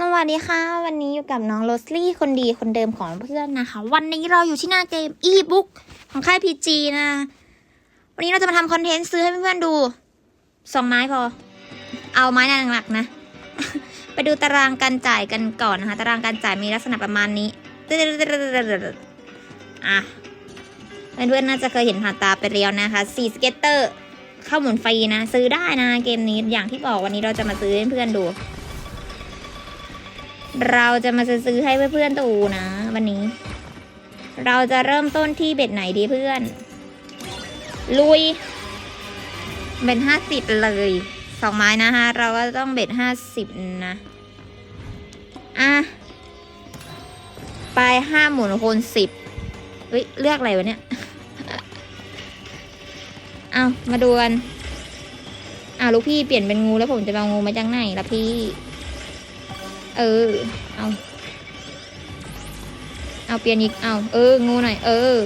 สวัสดีค่ะ วันนี้อยู่กับน้องโรสลี่คนดีคนเดิมของเพื่อนนะคะ วันนี้เราอยู่ที่หน้าเกม e-book ของค่าย PG นะ วันนี้เราจะมาทำคอนเทนต์ซื้อให้เพื่อนๆดูสองไม้พอ เอาไม้นหลักๆนะ ไปดูตารางการจ่ายกันก่อนนะคะ ตารางการจ่ายมีลักษณะประมาณนี้อะเพื่อนๆน่าจะเคยเห็นผ่านตาไปแล้วนะคะสี่สเก็ตเตอร์ เข้าหมุนฟรีนะ ซื้อได้นะเกมนี้อย่างที่บอกวันนี้เราจะมาซื้อให้เพื่อนดู เราจะมาซื้อให้เพื่อนๆดูนะ วันนี้ เราจะเริ่มต้นที่เบ็ดไหนดีเพื่อน ลุยเบ็ดห้าสิบเลยสองไม้นะคะเราก็ต้องเบ็ดห้าสิบนะ อะ ไปห้าหมุนคูณสิบเฮ้ย เลือกอะไรวะเนี่ย เอามาดูกันอ่าลูกพี่เปลี่ยนเป็นงูแล้วผมจะเอางูมาจากไหนล่ะพี่ เออ เอา เอาเปลี่ยนอีกเอา เออ งูหน่อย เออ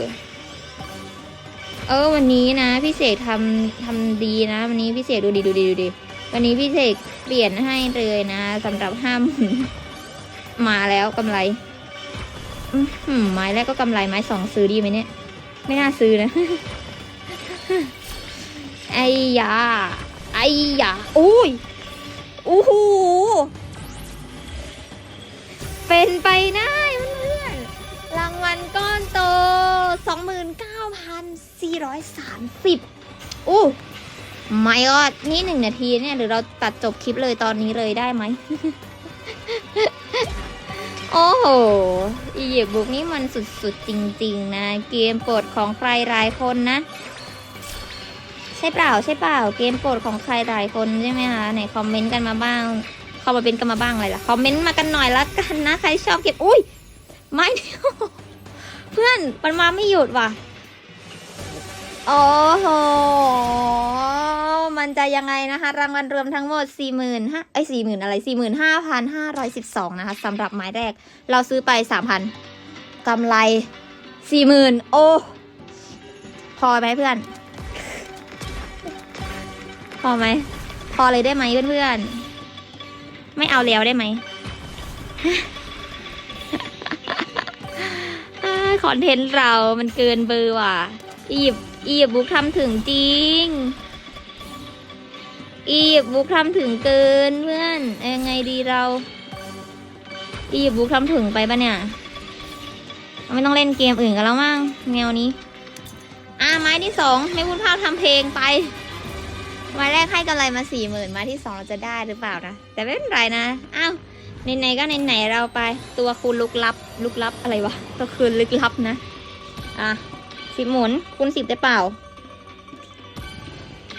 เออ วันนี้นะ พี่เสกทำทำดีนะ วันนี้พี่เสกดูดีดูดีดูดี วันนี้พี่เสกเปลี่ยนให้เลยนะสำหรับห้าหมุนมาแล้วกำไรอือหือไม้แรกก็กำไรไม้สองซื้อดีไหมเนี่ย ไม่น่าซื้อนะ ไอ้ยา ไอ้ยาอุ้ยโอ้โห เป็นไปได้เพื่อนๆรางวัลก้อนโต 29,430อู้ไม่ก็นี่หนึ่งนาทีเนี่ยหรือเราตัดจบคลิปเลยตอนนี้เลยได้ไหม โอ้โห อียิปต์บุกนี่มันสุดๆ จริง ๆ นะ เกมโปรดของใครหลายคนนะ ใช่เปล่าใช่เปล่า เกมโปรดของใครหลายคนใช่ไหมคะไหนคอมเมนต์กันมาบ้าง เข้ามาเป็นกันมาบ้างเลยล่ะ คอมเมนต์มากันหน่อยละกันนะ ใครชอบเก็บ อุ้ย ไม่เพื่อนมันมาไม่หยุดว่ะ โอ้โห มันจะยังไงนะคะ รางวัลรวมทั้งหมดสี่หมื่นห้าไอ้สี่หมื่นอะไรสี่หมื่นห้าพันห้าร้อยสิบสองนะคะสำหรับไม้แรก เราซื้อไปสามพันกำไรสี่หมื่นโอ้ พอไหมเพื่อน พอไหม พอเลยได้ไหมเพื่อนๆ ไม่เอาแล้วได้ไหมคอนเทนต์เรามันเกินเบอร์ว่ะ อีบอีบบุ๊กทำถึงจริง อีบบุ๊กทำถึงเกินเพื่อนเอายังไงดีเรา อีบบุ๊กทำถึงไปปะเนี่ย ไม่ต้องเล่นเกมอื่นกันแล้วมั้งแนวนี้ อ่าไม้ที่สองไม่พูดภาพทำเพลงไป ไม้แรกให้กำไรมาสี่หมื่นม้ที่สองเราจะได้หรือเปล่านะ แต่ไม่เป็นไรนะ อ้าวไหนๆก็ไหนๆเราไปตัวคูณลึกลับลึกลับอะไรวะตัวคืนลึกลับนะ อะสิบหมุนคูณสิบได้เปล่า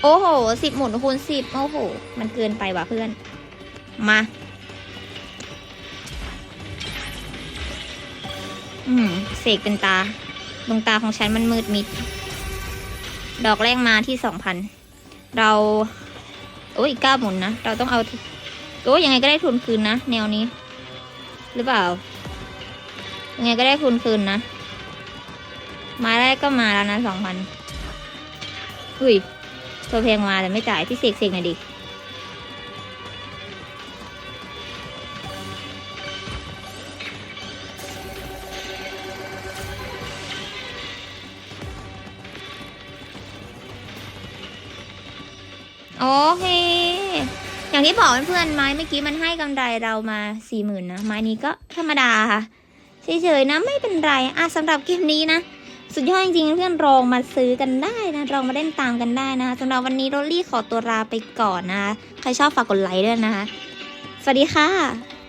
โอ้โหสิบหมุนคูณสิบโอ้โห มันเกินไปว่ะเพื่อน มา อืมเสกเป็นตาดวงตาของฉันมันมืดมิด ดอกแรกมาที่สองพัน เรา โอ้ยเก้าหมุนนะ เราต้องเอาโอ้ยยังไงก็ได้ทุนคืนนะ แนวนี้ หรือเปล่า ยังไงก็ได้ทุนคืนนะ มาแรกก็มาแล้วนะสองพันอุ้ยตัวเพลงมาแต่ไม่จ่ายพี่เสกเสกหน่อยดิ โอเค อย่างที่บอกเพื่อนๆไม้เมื่อกี้มันให้กำไรเรามาสี่หมื่นนะ ไม้นี้ก็ธรรมดาค่ะเฉยๆนะไม่เป็นไรอะสำหรับเกมนี้นะ สุดยอดจริงๆเพื่อนลองมาซื้อกันได้นะลองมาเล่นตามกันได้นะคะสำหรับวันนี้โรลลี่ขอตัวลาไปก่อนนะคะใครชอบฝากกดไลค์ด้วยนะคะ สวัสดีค่ะ